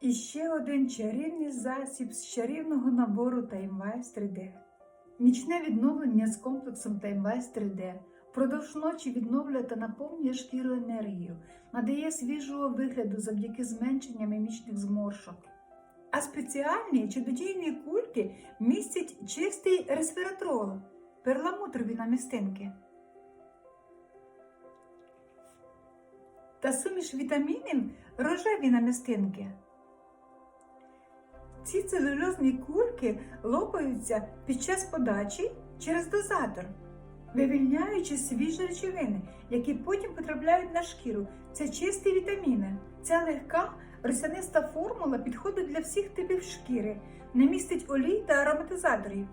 І ще один чарівний засіб з чарівного набору TimeWise 3D. Нічне відновлення з комплексом TimeWise 3D. Продовж ночі відновлює та наповнює шкіру енергію, надає свіжого вигляду завдяки зменшенню мімічних зморшок. А спеціальні чудодійні кульки містять чистий ресвератрол, перламутрові намістинки. Та суміш вітамінів рожеві намістинки. Ці целюльозні кульки лопаються під час подачі через дозатор, вивільняючи свіжі речовини, які потім потрапляють на шкіру. Це чисті вітаміни. Ця легка росяниста формула підходить для всіх типів шкіри, не містить олій та ароматизаторів.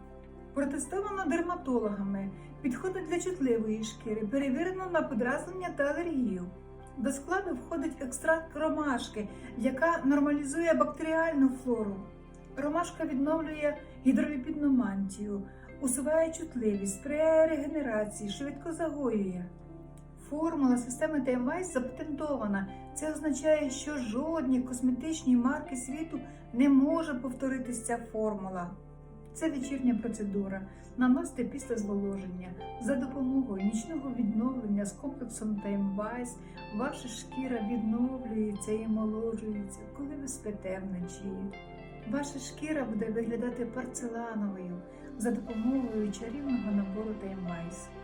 Протестовано дерматологами, підходить для чутливої шкіри, перевірено на подразнення та алергію. До складу входить екстракт ромашки, яка нормалізує бактеріальну флору. Ромашка відновлює гідровіпідну мантію, усуває чутливість, сприяє регенерації, швидко загоює. Формула системи TMWise запатентована. Це означає, що жодні косметичні марки світу не може повторитись ця формула. Це вечірня процедура. Наносите після зволоження. За допомогою нічного відновлення з комплексом TimeWise ваша шкіра відновлюється і омоложується, коли ви спите вночі. Ваша шкіра буде виглядати порцелановою за допомогою чарівного набору TimeWise.